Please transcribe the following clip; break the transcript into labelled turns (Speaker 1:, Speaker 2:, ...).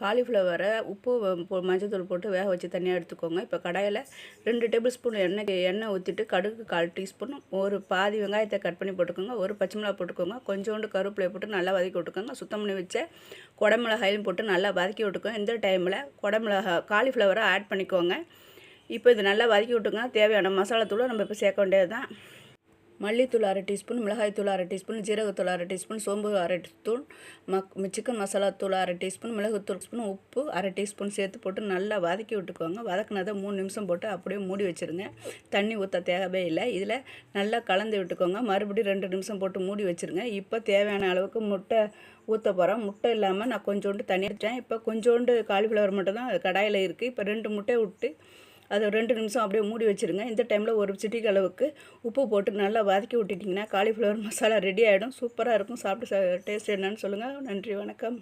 Speaker 1: காலிஃப்ளவரை உப்பு மஞ்சத்தூள் போட்டு வேக வச்சு தனியாக எடுத்துக்கோங்க. இப்போ கடாயில் ரெண்டு டேபிள் ஸ்பூன் எண்ணெய் எண்ணெய் ஊற்றிட்டு கடுகு கால் டீஸ்பூன் ஒரு பாதி வெங்காயத்தை கட் பண்ணி போட்டுக்கோங்க ஒரு பச்சை மிளகா போட்டுக்கோங்க கொஞ்சோண்டு கருவேப்பிலையை போட்டு நல்லா வதக்கி விட்டுக்கோங்க. சுத்தம் பண்ணி வச்ச குடமிளகாயும் போட்டு நல்லா வதக்கி விட்டுக்கோங்க. இந்த டைமில் குடமிளகா காலிஃப்ளவரை ஆட் பண்ணிக்கோங்க. இப்போ இது நல்லா வதக்கி விட்டுக்கோங்க. தேவையான மசாலா தூளை நம்ம இப்போ சேர்க்க வேண்டியது தான் மல்லித்தூள் அரை டீஸ்பூன் மிளகாய்த்தூள் அரை டீஸ்பூன் ஜீரகத்தூள் அரை டீஸ்பூன் சோம்பு அரை தூள் மக் சிக்கன் மசாலா தூள் அரை டீஸ்பூன் மிளகுத்தூள் ஸ்பூன் உப்பு அரை டீஸ்பூன் சேர்த்து போட்டு நல்லா வதக்கி விட்டுக்கோங்க. வதக்குனதை மூணு நிமிஷம் போட்டு அப்படியே மூடி வச்சுருங்க. தண்ணி ஊற்ற தேவையே இல்லை. இதில் நல்லா கலந்து விட்டுக்கோங்க. மறுபடியும் ரெண்டு நிமிஷம் போட்டு மூடி வச்சுருங்க. இப்போ தேவையான அளவுக்கு முட்டை ஊற்ற போகிறோம் முட்டை இல்லாமல் நான் கொஞ்சோண்டு தண்ணி எடுத்தேன் இப்போ கொஞ்சோண்டு காலிஃப்ளவர் மட்டும் தான் கடாயில் இருக்குது. இப்போ ரெண்டு முட்டையை விட்டு அதை ரெண்டு நிமிஷம் அப்படியே மூடி வச்சுருங்க. இந்த டைமில் ஒரு சிட்டிக்கு அளவுக்கு உப்பு போட்டு நல்லா வதக்கி விட்டுட்டிங்கன்னா காலிஃப்ளவர் மசாலா ரெடி ஆகிடும் சூப்பராக இருக்கும். சாப்பிட்டு டேஸ்ட் என்னன்னு சொல்லுங்கள் நன்றி வணக்கம்.